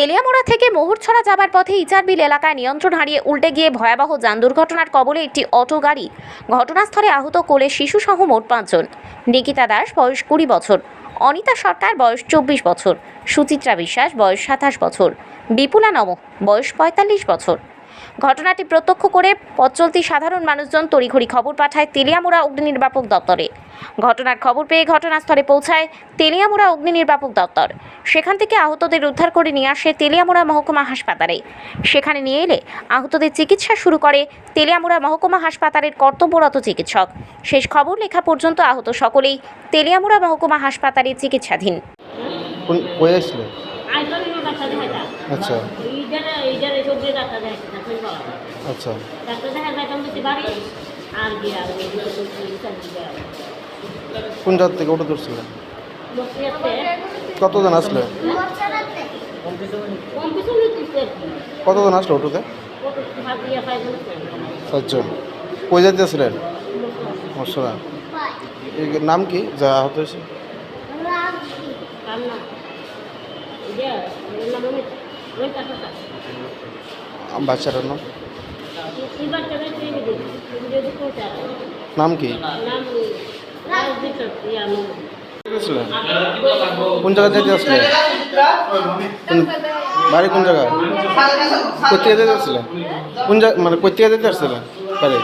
তেলিয়ামোড়া থেকে মোহরছড়া যাবার পথে ইচারবিল এলাকায় নিয়ন্ত্রণ হারিয়ে উল্টে গিয়ে ভয়াবহ যান দুর্ঘটনার কবলে একটি অটো গাড়ি ঘটনাস্থলে আহত কোলে শিশুসহ মোট পাঁচজন। নিকিতা দাস বয়স কুড়ি বছর, অনিতা সরকার বয়স চব্বিশ বছর, সুচিত্রা বিশ্বাস বয়স সাতাশ বছর, বিপুলা নম বয়স পঁয়তাল্লিশ বছর। ঘটনাটি প্রত্যক্ষ করে পথচলতি সাধারণ মানুষজন তড়িঘড়ি খবর পাঠায় তেলিয়ামুড়া অগ্নি নির্বাপক দপ্তরে। ঘটনার খবর পেয়ে ঘটনাস্থলে পৌঁছায় তেলিয়ামুড়া অগ্নি নির্বাপক দপ্তর। সেখান থেকে আহতদের উদ্ধার করে নিয়ে আসে তেলিয়ামুড়া মহকুমা হাসপাতালে। সেখানে নিয়ে এলে আহতদের চিকিৎসা শুরু করে তেলিয়ামুড়া মহকুমা হাসপাতালের কর্তব্যরত চিকিৎসক। শেষ খবর লেখা পর্যন্ত আহত সকলেই তেলিয়ামুড়া মহকুমা হাসপাতালে চিকিৎসাধীন। কোন আচ্ছা। আচ্ছা। জায়গা থেকে ওটা ধরছিলেন? কতজন আসলে? কতজন আসলো হাত দিয়া কই যেতে আসলেন মশলা নাম কি? যা আহত হয়েছে। বাচ্চাটার নাম? নাম কি? আসলে কোন জায়গা যেতে আসলে? বাড়ি কোন জায়গা কোথেকে যেতে আসছিলেন? কোন জায়গা মানে কোথেকে যেতে আসছিলেন? বাড়ি?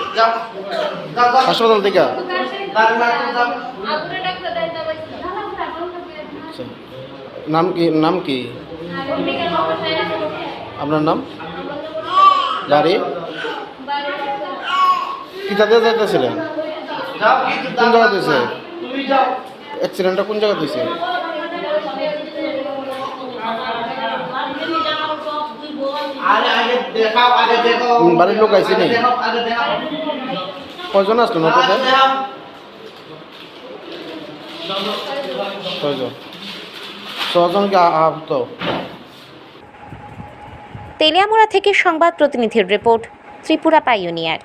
হাসপাতাল থেকে? আচ্ছা। নাম কি নাম কি? আপনার নাম? বাড়ি? কিতাতে যাইতেছিলেন কোন জায়গা দিয়েছে অ্যাক্সিডেন্টটা কোন জায়গা দিয়েছে আগে আগে দেখাও। বাড়ির লোক আইসি নেই কয়জন আসলো দেখাও ছয়জন। ছজনকে আহত? তেলিয়ামুড়া থেকে সংবাদ প্রতিনিধির রিপোর্ট ত্রিপুরা পাইওনিয়ার।